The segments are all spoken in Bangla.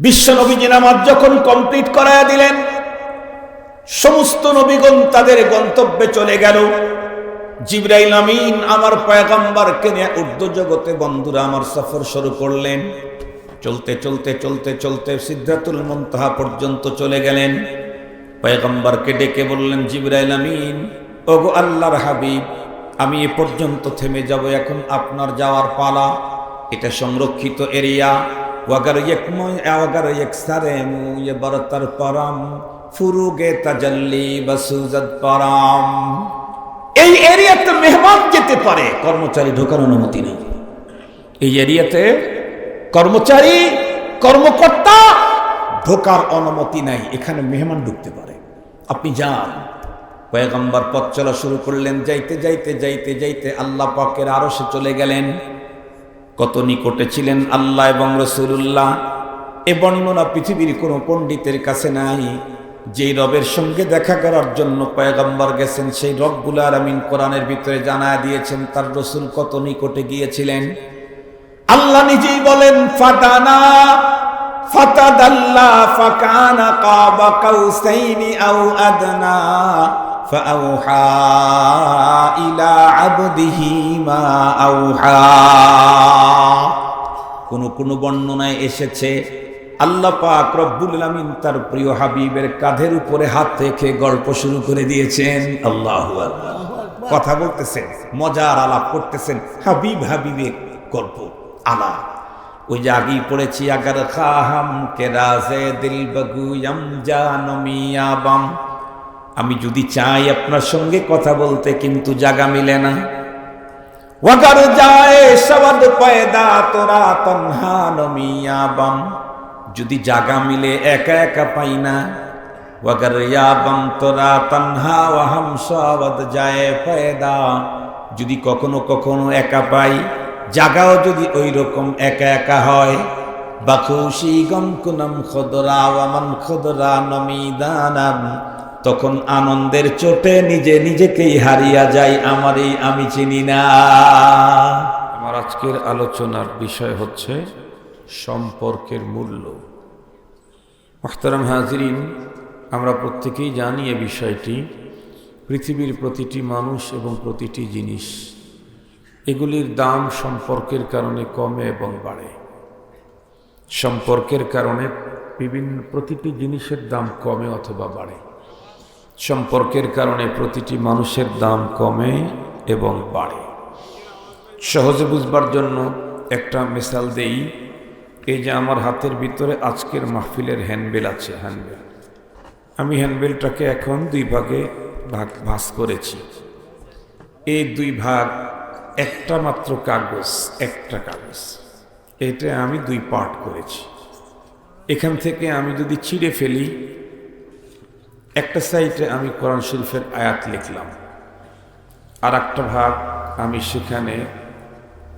বিশ্ব নবীজি নামাজ যখন কমপ্লিট করায়া দিলেন, সমস্ত নবীগণ তাদের গন্তব্যে চলে গেল। জিব্রাইল আমিন আমার পয়গম্বরকে নিয়ে উর্দু জগতে বন্ধুরা আমার সফর শুরু করলেন। চলতে চলতে চলতে চলতে সিদ্ধাতুল মুনতাহা পর্যন্ত চলে গেলেন। পয়গম্বরকে ডেকে বললেন, জিব্রাইল আমিন, ওগো আল্লাহর হাবিব, আমি এ পর্যন্ত থেমে যাব, এখন আপনার যাওয়ার পালা। এটা সংরক্ষিত এরিয়া ওয়াগার একময় ওয়াগার একসারে মুয়ে বরতার পরাম ফুরুগে তাজাল্লি বাসুজাত পরাম এই এরিয়াতে মেহমান যেতে পারে, কর্মচারী ঢোকার অনুমতি নেই। এই এরিয়াতে কর্মচারী, কর্মকর্তা ঢোকার অনুমতি নাই, এখানে মেহমান ঢুকতে পারে। আপনি যান। পয়গম্বর পথ চলা শুরু করলেন, যাইতে যাইতে যাইতে যাইতে আল্লাহ পাকের আরও চলে গেলেন। কত নিকটে ছিলেন আল্লাহ এবং রসুল্লাহ এ বর্ণনা পৃথিবীর কোনো পণ্ডিতের কাছে নাই। যেই রবের সঙ্গে দেখা করার জন্য পয়গম্বর গেছেন, সেই রবগুলো আমিন কোরআনের ভিতরে জানা দিয়েছেন, তার রসুল কত নিকটে গিয়েছিলেন? আল্লাহ নিজেই বলেন, ফাতানা, ফাতাদাল্লা, ফাকানা কাবা কাউসাইনি আও আদনা। فأوحى إلى عبده ما أوحى কোন কোন বর্ণনায় এসেছে আল্লাহ পাক রব্বুল আলামিন তার প্রিয় হাবিবের কাঁধের উপরে হাত রেখে গল্প শুরু করে দিয়েছেন আল্লাহ কথা বলতেছেন মজার আলাপ করতেছেন হাবিব হাবিবের গল্প আলাপ ওই যে আগেই পড়েছি আগার খাহাম কে রাজে দিল বগুয়াম জানমিয়াবাম আমি যদি চাই আপনার সঙ্গে কথা বলতে, কিন্তু জাগা মিলে না। যায়, সবাদ পয়দা তোরা যদি জাগা মিলে, একা একা পাই না। তোরা তন্হা যায় যদি কখনো কখনো একা পাই, জাগাও যদি ওই রকম একা একা হয়। বাখুশি গমকুনম খদরা, ওয়ামান খদরা নমিদানাম তখন আনন্দের চোটে নিজে নিজেকেই হারিয়া যাই আমারই আমি চিনি না। আমার আজকের আলোচনার বিষয় হচ্ছে সম্পর্কের মূল্য। মোহতারাম হাজরিন, আমরা প্রত্যেকেই জানি এ বিষয়টি, পৃথিবীর প্রতিটি মানুষ এবং প্রতিটি জিনিস, এগুলির দাম সম্পর্কের কারণে কমে এবং বাড়ে। সম্পর্কের কারণে বিভিন্ন, প্রতিটি জিনিসের দাম কমে অথবা বাড়ে। সম্পর্কের কারণে প্রতিটি মানুষের দাম কমে এবং বাড়ে। সহজে বুঝবার জন্য একটা মিসাল দেই, এই যে আমার হাতের ভিতরে আজকের মাহফিলের হ্যান্ডবেল আছে, হ্যান্ডবেল। আমি হ্যান্ডবেলটাকে এখন দুই ভাগে ভাগ ভাস করেছি। এই দুই ভাগ একটা মাত্র কাগজ, একটা কাগজ। এটা আমি দুই পার্ট করেছি। এখান থেকে আমি যদি ছিঁড়ে ফেলি একটা সাইডে আমি কোরআন শরীফের আয়াত লিখলাম। আর একটা ভাগ আমি সেখানে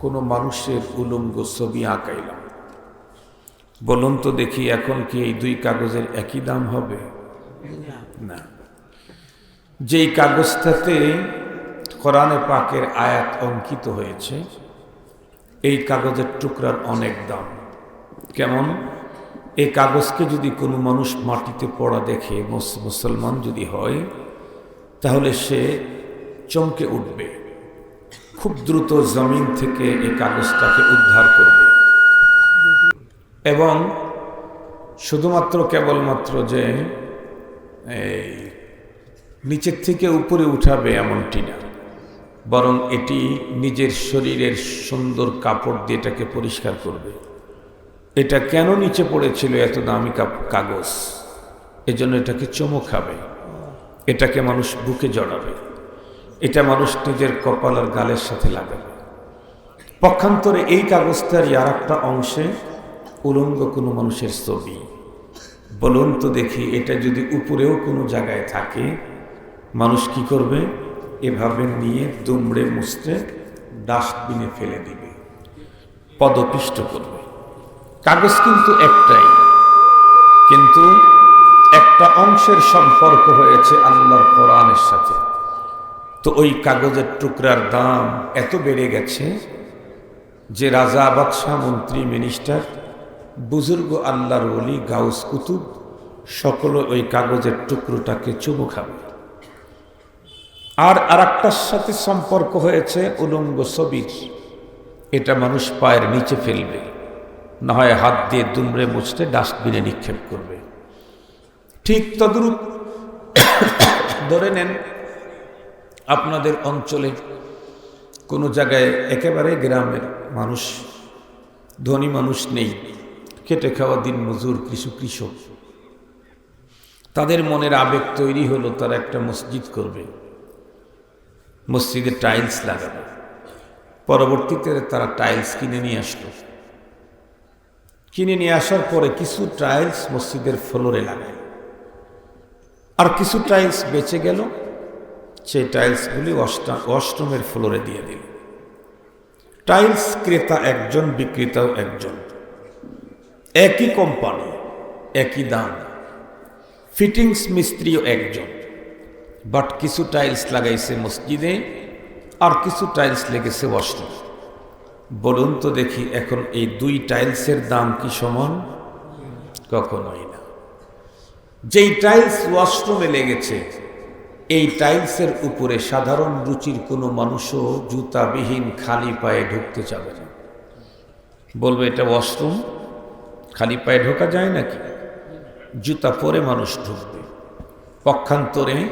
কোনো মানুষের উলঙ্গ ছবি আঁকাইলাম। বলুন তো দেখি এখন কি এই দুই কাগজের একই দাম হবে? না। যেই কাগজটাতে কোরআনে পাকের আয়াত অঙ্কিত হয়েছে, এই কাগজের টুকরার অনেক দাম। কেমন? এই কাগজকে যদি কোনো মানুষ মাটিতে পড়া দেখে মুসলমান যদি হয়, তাহলে সে চমকে উঠবে। খুব দ্রুত জমিন থেকে এই কাগজটাকে উদ্ধার করবে। এবং শুধুমাত্র কেবলমাত্র যে, এই, নিচের থেকে উপরে উঠাবে এমনটি না। বরং এটি নিজের শরীরের সুন্দর কাপড় দিয়ে এটাকে পরিষ্কার করবে। এটা কেন নিচে পড়েছিল এত দামি কাগজ? এজন্য এটাকে চমো খাবে। এটাকে মানুষ বুকে জড়াবে। এটা মানুষ নিজের কপাল আর গালের সাথে লাগাবে। পক্ষান্তরে এই কাগজটার আর একটা অংশে উলঙ্গ কোনো মানুষের ছবি। বলুন তো দেখি, এটা যদি উপরেও কোনো জায়গায় থাকে, মানুষ কি করবে? এভাবে নিয়ে দুমড়ে মুছতে ডাস্টবিনে ফেলে দিবে। পদপিষ্ট করবে। কাগজ কিন্তু একটাই। কিন্তু একটা অংশের সম্পর্ক হয়েছে আল্লাহর কোরআনের সাথে। তো ওই কাগজের টুকরার দাম এত বেড়ে গেছে যে রাজা, বাদশাহ, মন্ত্রী মিনিস্টার বুজুর্গ, আল্লাহর অলি গাউস, কুতুব সকলে ওই কাগজের টুকরোটাকে চুমু খাবে। আর আরেকটার সাথে সম্পর্ক হয়েছে উলঙ্গ ছবির। এটা মানুষ পায়ের নিচে ফেলবে। না হয় হাত দিয়ে দুমড়ে মুছতে ডাস্টবিনে নিক্ষেপ করবে। ঠিক তদ্রুপ ধরে নেন আপনাদের অঞ্চলে কোনো জায়গায় একেবারে গ্রামের মানুষ, ধনী মানুষ নেই, খেটে খাওয়া দিন মজুর কৃষু কৃষক। তাদের মনের আবেগ তৈরি হলো, তারা একটা মসজিদ করবে, মসজিদে টাইলস লাগাবে। পরবর্তীতে তারা টাইলস কিনে নিয়ে আসলো। কিনে নিয়ে আসার পরে কিছু টাইলস মসজিদের ফ্লোরে লাগায় আর কিছু টাইলস বেঁচে গেল, সেই টাইলসগুলি অষ্টমের ফ্লোরে দিয়ে দিল। টাইলস ক্রেতা একজন, বিক্রেতাও একজন। একই কোম্পানি একই দাম। ফিটিংস মিস্ত্রিও একজন। বাট কিছু টাইলস লাগাইছে মসজিদে, আর কিছু টাইলস লেগেছে অষ্টম। বলুন তো দেখি এখন এই দুই টাইলসের দাম কি সমান? কখনোই না। যেই টাইলস ওয়াশরুমে লেগেছে, এই টাইলসের উপরে সাধারণ রুচির কোনো মানুষও জুতাবিহীন খালি পায়ে ঢুকতে চাবে না। বলবে, এটা ওয়াশরুম? খালি পায়ে ঢোকা যায় নাকি? জুতা পরে মানুষ ঢুকবে। পক্ষান্তরে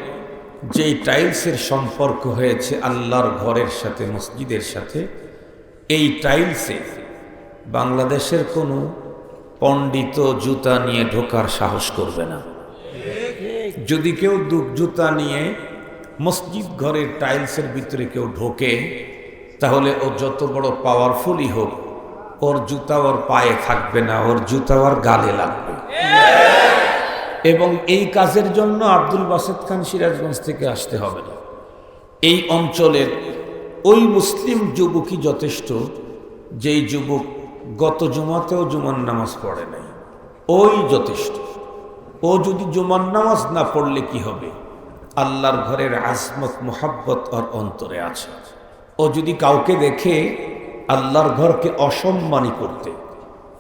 যেই টাইলসের সম্পর্ক হয়েছে আল্লাহর ঘরের সাথে, মসজিদের সাথে এই টাইলসে বাংলাদেশের কোনো পণ্ডিত জুতা নিয়ে ঢোকার সাহস করবে না। যদি কেউ জুতা নিয়ে মসজিদ ঘরের টাইলসের ভিতরে কেউ ঢোকে, তাহলে ও যত বড় পাওয়ারফুলই হোক, ওর জুতা ওর পায়ে থাকবে না, ওর জুতা ওর গালে লাগবে। এবং এই কাজের জন্য আব্দুল বাসেদ খান সিরাজগঞ্জ থেকে আসতে হবে না। এই অঞ্চলের ওই মুসলিম যুবকই যথেষ্ট, যেই যুবক গত জুমাতেও জুমার নামাজ পড়ে নাই, ওই যথেষ্ট। ও যদি জুমার নামাজ না পড়লে কি হবে? আল্লাহর ঘরের আজমত, মোহাব্বত ওর অন্তরে আছে। ও যদি কাউকে দেখে আল্লাহর ঘরকে অসম্মানী করতে,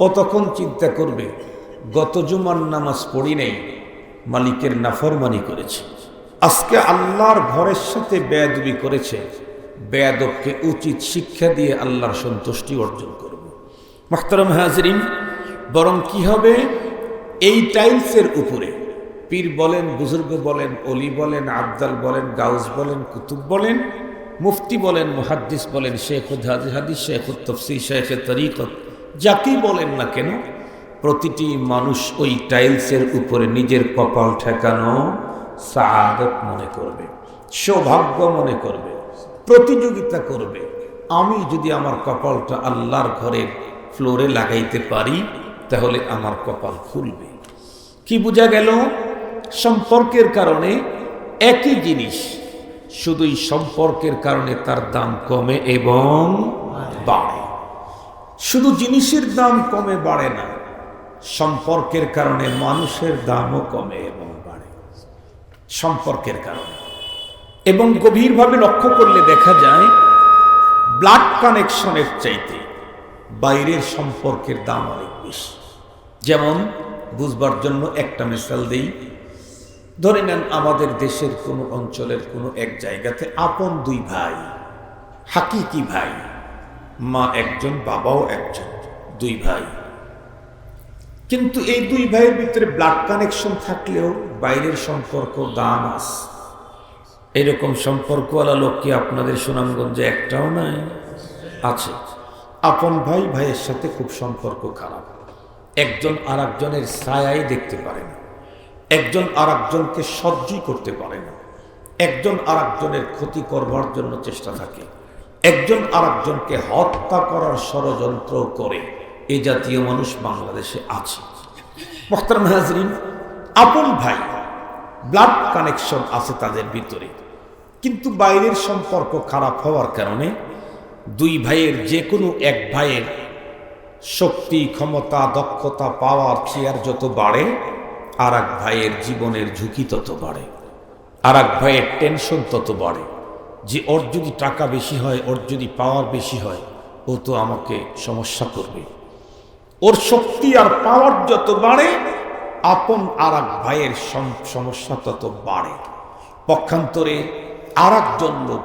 ও তখন চিন্তা করবে, গত জুমার নামাজ পড়ি নেই, মালিকের নাফরমানি করেছে। আজকে আল্লাহর ঘরের সাথে বেয়াদবি করেছে বেয়াদবকে উচিত শিক্ষা দিয়ে আল্লাহর সন্তুষ্টি অর্জন করব। মাহতারাম হাজরিন, বরং কি হবে? এই টাইলসের উপরে পীর বলেন, বুজুর্গ বলেন, অলি বলেন, আবদাল বলেন, গাউস বলেন, কুতুব বলেন, মুফতি বলেন, মুহাদ্দিস বলেন শেখ হাদিস শেখ তফসি শেখ তরিকত, যাকেই বলেন না কেন, প্রতিটি মানুষ ওই টাইলসের উপরে নিজের কপাল ঠেকানো সাদত মনে করবে, সৌভাগ্য মনে করবে। প্রতিযোগিতা করবে। আমি যদি আমার কপালটা আল্লাহর ঘরের ফ্লোরে লাগাইতে পারি, তাহলে আমার কপাল খুলবে। কি বোঝা গেল? সম্পর্কের কারণে একই জিনিস, শুধুই সম্পর্কের কারণে তার দাম কমে এবং বাড়ে। শুধু জিনিসের দাম কমে বাড়ে না, সম্পর্কের কারণে মানুষের দামও কমে এবং বাড়ে। সম্পর্কের কারণে। এবং গভীরভাবে লক্ষ্য করলে দেখা যায় ব্লাড কানেকশনের চাইতে বাইরের সম্পর্কের দাম অনেক বেশি। যেমন, বুঝবার জন্য একটা মিসাল দেই। ধরে নেন, আমাদের দেশের কোনো অঞ্চলের কোনো এক জায়গাতে আপন দুই ভাই, হাকিকি ভাই, মা একজন, বাবাও একজন, দুই ভাই। কিন্তু এই দুই ভাইয়ের ভিতরে ব্লাড কানেকশন থাকলেও বাইরের সম্পর্ক দাম আছে। এরকম সম্পর্কওয়ালা লোক কি আপনাদের সুনামগঞ্জে একটাও নাই? আছে। আপন ভাই ভাইয়ের সাথে খুব সম্পর্ক খারাপ। একজন আর একজনের ছায়াই দেখতে পারে না। একজন আর একজনকে সহ্যই করতে পারে না। একজন আর একজনের ক্ষতি করবার জন্য চেষ্টা থাকে। একজন আর একজনকে হত্যা করার ষড়যন্ত্র করে। এ জাতীয় মানুষ বাংলাদেশে আছে। মোখতারাম হাজরিন, আপন ভাই ব্লাড কানেকশন আছে তাদের ভিতরে। কিন্তু বাইরের সম্পর্ক খারাপ হওয়ার কারণে দুই ভাইয়ের যে কোনো এক ভাইয়ের শক্তি, ক্ষমতা, দক্ষতা পাওয়ার চেয়ার যত বাড়ে আর এক ভাইয়ের জীবনের ঝুঁকি তত বাড়ে। আর এক ভাইয়ের টেনশন তত বাড়ে যে ওর যদি টাকা বেশি হয়, ওর যদি পাওয়ার বেশি হয়, ও তো আমাকে সমস্যা করবে। ওর শক্তি আর পাওয়ার যত বাড়ে আপন আর এক ভাইয়ের সমস্যা তত বাড়ে। পক্ষান্তরে আর একজন লোক,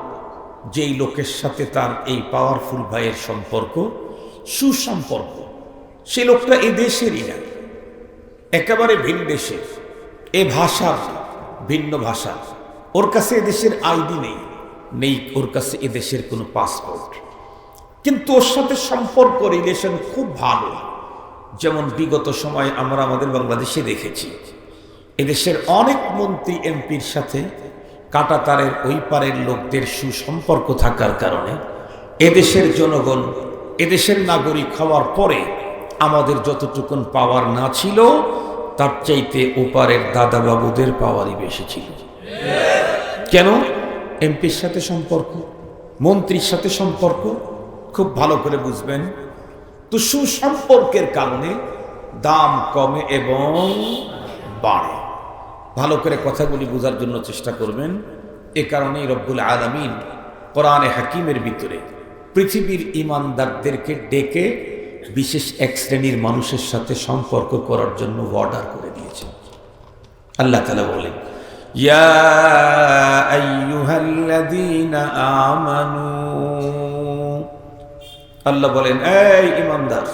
যেই লোকের সাথে তার এই পাওয়ারফুল ভাইয়ের সম্পর্ক, সুসম্পর্ক, সে লোকটা এ দেশেরই না। একেবারে ভিন দেশের, এ ভাষার, ভিন্ন ভাষা ওর কাছে এদেশের আইডি নেই নেই ওর কাছে এদেশের কোনো পাসপোর্ট কিন্তু ওর সাথে সম্পর্ক রিলেশন খুব ভালো। যেমন বিগত সময় আমরা আমাদের বাংলাদেশে দেখেছি। এদেশের অনেক মন্ত্রী, এমপির সাথে কাটাতারের ওই পারের লোকদের সুসম্পর্ক থাকার কারণে এদেশের জনগণ, এদেশের নাগরিক হওয়ার পরে আমাদের যতটুকুন পাওয়ার না ছিল, তার চাইতে ওপারের দাদাবাবুদের পাওয়ারই বেশি ছিল। কেন? এমপির সাথে সম্পর্ক, মন্ত্রীর সাথে সম্পর্ক, খুব ভালো করে বুঝবেন তো সুসম্পর্কের কারণে দাম কমে এবং বাড়ে। ভালো করে কথাগুলি বোঝার জন্য চেষ্টা করবেন। এ কারণেই রব্বুল আলমিন কোরআনে হাকিমের ভিতরে পৃথিবীর ইমানদারদেরকে ডেকে বিশেষ এক শ্রেণির মানুষের সাথে সম্পর্ক করার জন্য অর্ডার করে দিয়েছেন। আল্লাহ তালা বলেন, ইয়া আইয়ুহাল্লাযীনা আমানু আল্লাহ বলেন, এই ইমানদার,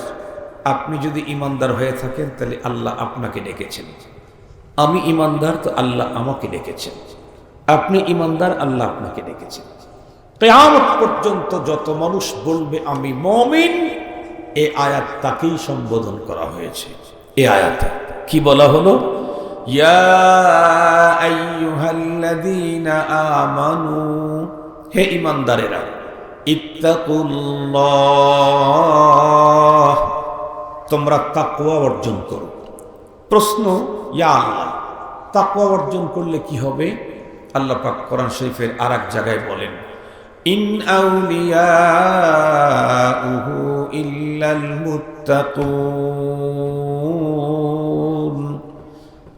আপনি যদি ইমানদার হয়ে থাকেন, তাহলে আল্লাহ আপনাকে ডেকেছেন। আমি ইমানদার, তো আল্লাহ আমাকে ডেকেছেন। আপনি ইমানদার, আল্লাহ আপনাকে ডেকেছেন। কেয়ামত পর্যন্ত যত মানুষ বলবে, আমি মমিন, এ আয়াত তাকেই সম্বোধন করা হয়েছে। এ আয়াতে কি বলা হলো? হে ইমানদারেরা তোমরা তাকুয়া অর্জন করো। প্রশ্ন, ইয়া আল্লাহ, তাকওয়া অর্জন করলে কি হবে? আল্লাহ পাক কোরআন শরীফের আর এক জায়গায় বলেন, ইন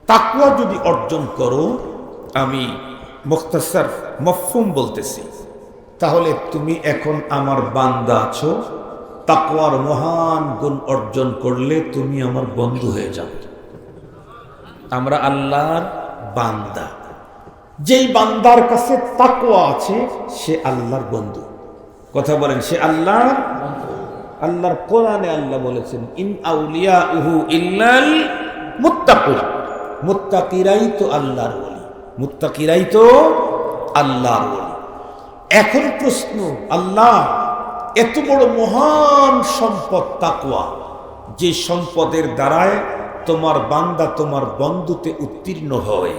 তাকওয়া যদি অর্জন করো, আমি মুখতাসার মফহুম বলতেছি। তাহলে তুমি এখন আমার বান্দা আছো। তাকওয়ার মহান গুণ অর্জন করলে তুমি আমার বন্ধু হয়ে যাবে আমরা আল্লাহর বান্দা। যেই বান্দার কাছে তাকওয়া আছে, সে আল্লাহর বন্ধু। কথা বলেন, সে আল্লাহর আল্লাহর কোরআনে আল্লাহ বলেছেন, ইন আউলিয়া উহু ইল্লাল মুত্তাকুন। মুত্তাকিরাই তো আল্লাহর বলি মুত্তাকিরাই তো আল্লাহর বলি এখন প্রশ্ন, আল্লাহ, এত বড় মহান সম্পদ তাকুয়া যে সম্পদের দ্বারায় তোমার বান্দা তোমার বন্ধুতে উত্তীর্ণ হয়।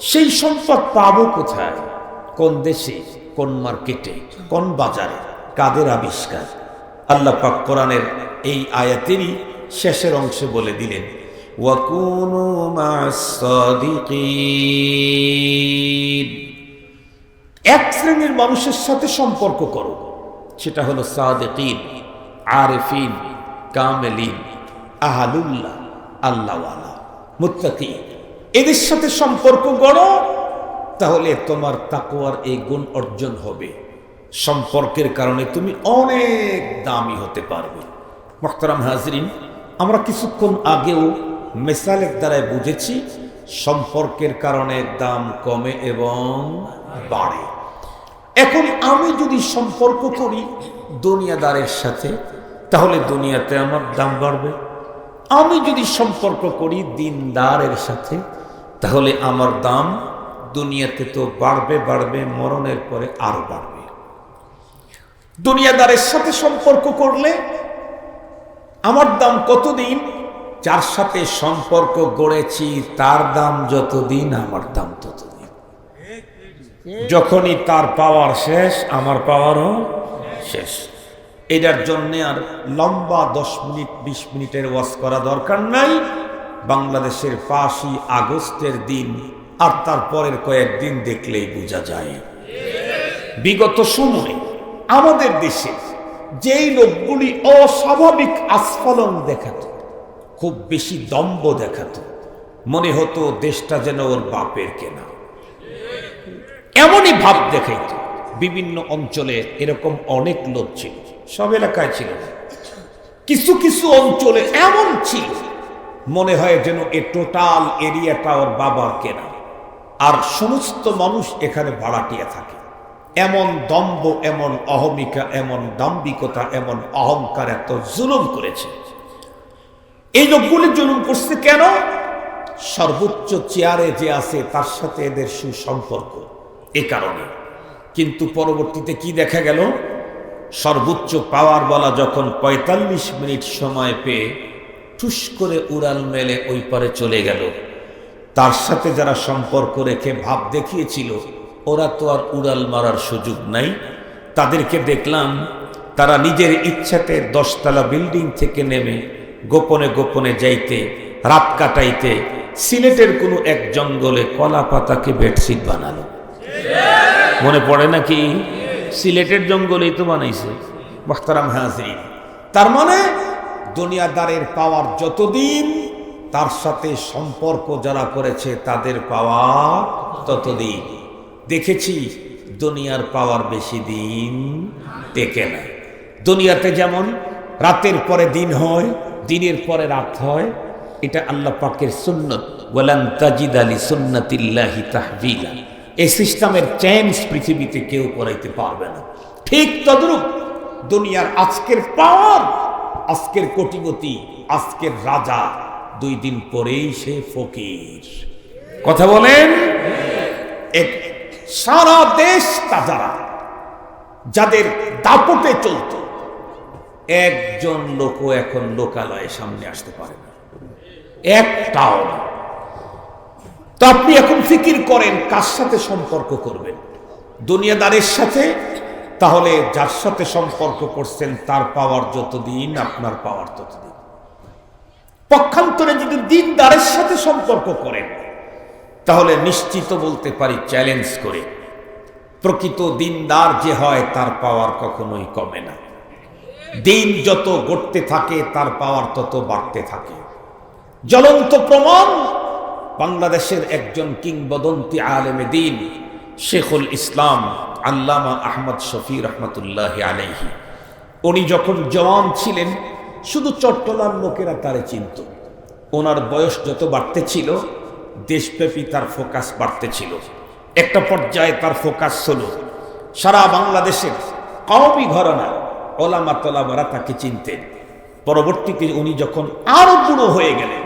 সেই সম্পদ পাবো কোথায়? কোন দেশে, কোন মার্কেটে, কোন বাজারে? কাদের আবিষ্কার? আল্লাহ পাক কোরআনের এই আয়াতেরই শেষের অংশে বলে দিলেন ওয়াকুনু মা'আস সাদিকিন এক শ্রেণির মানুষের সাথে সম্পর্ক করো। সেটা হলো সাদেকিন, আরেফিন, কামেলিন, আহালুল্লাহ, আল্লাহওয়ালা মুত্তাকি এদের সাথে সম্পর্ক গড়ো, তাহলে তোমার তাকোয়ার এই গুণ অর্জন হবে। সম্পর্কের কারণে তুমি অনেক দামি হতে পারবে। মোখতারাম হাজরিন, আমরা কিছুক্ষণ আগেও মেসালের দ্বারায় বুঝেছি, সম্পর্কের কারণে দাম কমে এবং বাড়ে। এখন আমি যদি সম্পর্ক করি দুনিয়াদারের সাথে, তাহলে দুনিয়াতে আমার দাম বাড়বে। আমি যদি সম্পর্ক করি দিনদারের সাথে, তাহলে আমার দাম দুনিয়াতে তো বাড়বে বাড়বে, মরণের পরে আরও বাড়বে। দুনিয়াদারের সাথে সম্পর্ক করলে আমার দাম কতদিন? যার সাথে সম্পর্ক গড়েছি, তার দাম যতদিন, আমার দাম ততদিন। যখনই তার পাওয়ার শেষ, আমার পাওয়ারও শেষ। এটার জন্য আর লম্বা দশ মিনিট, বিশ মিনিটের ওয়াজ করা দরকার নাই। বাংলাদেশের পাঁচই আগস্টের দিন আর তারপরের কয়েকদিন দেখলেই বোঝা যায়। বিগত সময়ে আমাদের দেশে যেই লোকগুলি অস্বাভাবিক আস্ফলন দেখাত, খুব বেশি দম্ভ দেখাত, মনে হতো দেশটা যেন ওর বাপের কেনা। এমনই ভাব দেখাইত, বিভিন্ন অঞ্চলে এরকম অনেক লোক ছিল, সব এলাকায় ছিল। কিছু কিছু অঞ্চলে এমন ছিল, মনে হয় যেন এ টোটাল এরিয়াটা ওর বাবার কেনা। আর সমস্ত মানুষ এখানে ভাড়াটিয়া থাকে। এমন দম্ভ, এমন অহমিকা, এমন দাম্বিকতা এমন অহংকার এত জুলুম করেছে। এই লোকগুলি জুলুম করছে কেন? সর্বোচ্চ চেয়ারে যে আছে, তার সাথে এদের সুসম্পর্ক। এ কারণে। কিন্তু পরবর্তীতে কি দেখা গেল? সর্বোচ্চ পাওয়ার বলা যখন ৪৫ মিনিট সময় পেয়ে ঠুস করে উড়াল মেলে ওই পারে চলে গেল। তার সাথে যারা সম্পর্ক রেখে ভাব দেখিয়েছিল, ওরা তো আর উড়াল মারার সুযোগ নাই। তাদেরকে দেখলাম, তারা নিজের ইচ্ছাতে দশতলা বিল্ডিং থেকে নেমে গোপনে গোপনে যাইতে, রাত কাটাইতে সিলেটের কোনো এক জঙ্গলে কলা পাতাকে বেডশিট বানালো। মনে পড়ে নাকি? সিলেটের জঙ্গলেই তো বানাইছে। মোখতারাম হাজরিন, তার মানে দুনিয়াদারের পাওয়ার যতদিন, তার সাথে সম্পর্ক যারা করেছে, তাদের পাওয়া ততদিন। দেখেছি, দুনিয়ার পাওয়ার বেশি দিন টেকে না। দুনিয়াতে যেমন রাতের পরে দিন হয়, দিনের পরে রাত হয়, এটা আল্লাহ পাকের সুন্নত। ওয়ালান তাজিদ আলী সুন্নতিল্লাহি তাহবিলা। এই সিস্টেমের চেঞ্জ পৃথিবীতে কেউ করাইতে পারবে না। ঠিক তদ্রূপ দুনিয়ার আজকের পাওয়ার, আজকের কোটিপতি, আজকের রাজা, দুই দিন পরেই সে ফকির। কথা বলেন? এক সারা দেশ তাজারা, যাদের দাপটে চলত, একজন লোকও এখন লোকালয়ে সামনে আসতে পারে না। একটাও না। তো আপনি এখন ফিকির করেন, কার সাথে সম্পর্ক করবেন? দুনিয়াদারের সাথে? তাহলে যার সাথে সম্পর্ক করছেন, তার পাওয়ার যতদিন, আপনার পাওয়ার ততদিন। পক্ষান্তরে যদি দিনদারের সাথে সম্পর্ক করেন, তাহলে নিশ্চিত বলতে পারি চ্যালেঞ্জ করে। প্রকৃত দিনদার যে হয়, তার পাওয়ার কখনোই কমে না। দিন যত গড়তে থাকে, তার পাওয়ার তত বাড়তে থাকে। জ্বলন্ত প্রমাণ বাংলাদেশের একজন কিংবদন্তি আলেমে দিন, শেখুল ইসলাম আল্লামা আহমদ শফি রহমতুল্লাহ আলাইহি। উনি যখন জওয়ান ছিলেন, শুধু চট্টলার লোকেরা তারে চিনত। ওনার বয়স যত বাড়তে ছিল, দেশব্যাপী তার ফোকাস বাড়তে ছিল। একটা পর্যায়ে তার ফোকাস হল, সারা বাংলাদেশের কওমি ঘরানা ওলামা তোলামারা তাকে চিনতেন। পরবর্তীতে উনি যখন আরও বুড়ো হয়ে গেলেন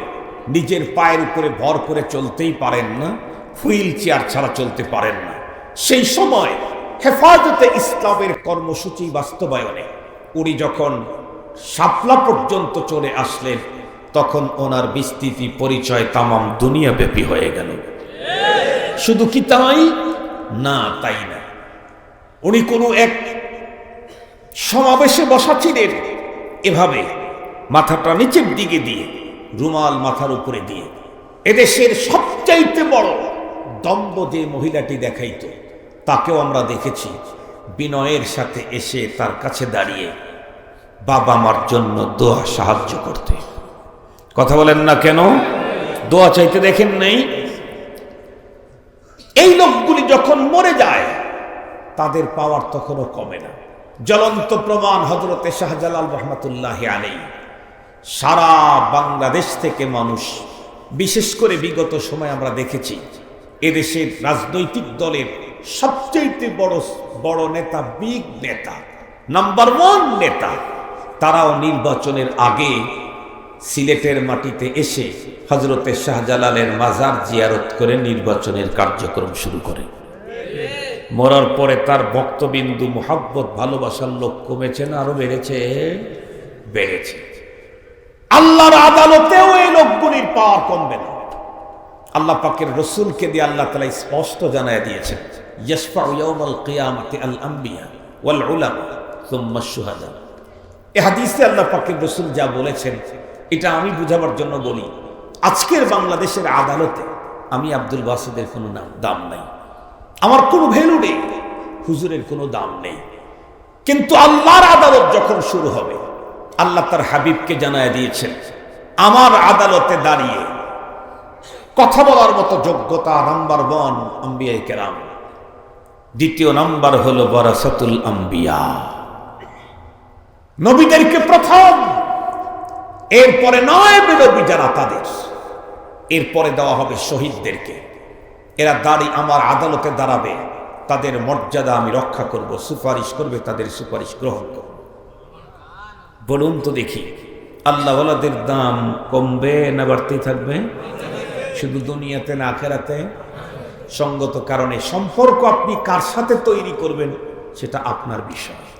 নিজের পায়ের উপরে ভর করে চলতেই পারেন না, হুইল চেয়ার ছাড়া চলতে পারেন না। সেই সময় হেফাজতে ইসলামের কর্মসূচি বাস্তবায়নে উনি যখন শাপলা পর্যন্ত চলে আসলেন, তখন ওনার বিস্তৃতি পরিচয় তামাম দুনিয়াব্যাপী হয়ে গেল। শুধু কি তাই? না তাই না। উনি কোনো এক সমাবেশে বসা ছিলেন, এভাবে মাথাটা নিচের দিকে দিয়ে রুমাল মাথার উপরে দিয়ে এদেশের সবচাইতে বড় দম্ব যে মহিলাটি দেখাইতো, তাকেও আমরা দেখেছি। বিনয়ের সাথে এসে তার কাছে দাঁড়িয়ে বাবা মার জন্য দোয়া সাহায্য করতে। কথা বলেন না কেন? দোয়া চাইতে দেখেন নাই? এই লোকগুলি যখন মরে যায়, তাদের পাওয়ার তখনও কমে না। জ্বলন্ত প্রমাণ হজরতে শাহজালাল রহমতুল্লাহ আলাই সারা বাংলাদেশ থেকে মানুষ, বিশেষ করে বিগত সময় আমরা দেখেছি, এদেশের রাজনৈতিক দলের সবচেয়ে বড় বড় নেতা, বিগ নেতা, নাম্বার ওয়ান নেতা, তারাও নির্বাচনের আগে সিলেটের মাটিতে এসে হজরতে শাহজালালের মাজার জিয়ারত করে নির্বাচনের কার্যক্রম শুরু করে। মরার পরে তার ভক্তবিন্দু মোহাব্বত, ভালোবাসার লোক কমেছে না, আরও বেড়েছে? বেড়েছে। আল্লাহর আদালতেও এই লোকগুলির পাওয়ার কমবে না। আল্লাহ পাকের রসুলকে দিয়ে আল্লাহ তালা স্পষ্ট জানায় দিয়েছেন এ হাদিসে আল্লাহ পাকের রসুল যা বলেছেন, এটা আমি বুঝাবার জন্য বলি, আজকের বাংলাদেশের আদালতে আমি আব্দুল বাসিদের কোনো দাম নাই। আমার কোনো ভ্যালু নেই, হুজুরের কোনো দাম নেই। কিন্তু আল্লাহর আদালত যখন শুরু হবে আল্লাহ তার হাবিবকে জানায় দিয়েছেন, আমার আদালতে দাঁড়িয়ে কথা বলার মতো যোগ্যতা নাম্বার ওয়ান আম্বিয়াই কেরাম। দ্বিতীয় নাম্বার হলো বরাসাতুল আম্বিয়া। নবীদেরকে প্রথম, এরপরে নয় বিরোধী যারা তাদের। এরপরে দেওয়া হবে শহীদদেরকে। এরা দাঁড়ি আমার আদালতে দাঁড়াবে, তাদের মর্যাদা আমি রক্ষা করব, সুপারিশ করবে, তাদের সুপারিশ গ্রহণ করব। বলুন তো দেখি। আল্লাহওয়ালাদের দাম কমবে না বাড়তেই থাকবে? শুধু দুনিয়াতে না খেরাতে সঙ্গত কারণে সম্পর্ক আপনি কার সাথে তৈরি করবেন সেটা আপনার বিষয়।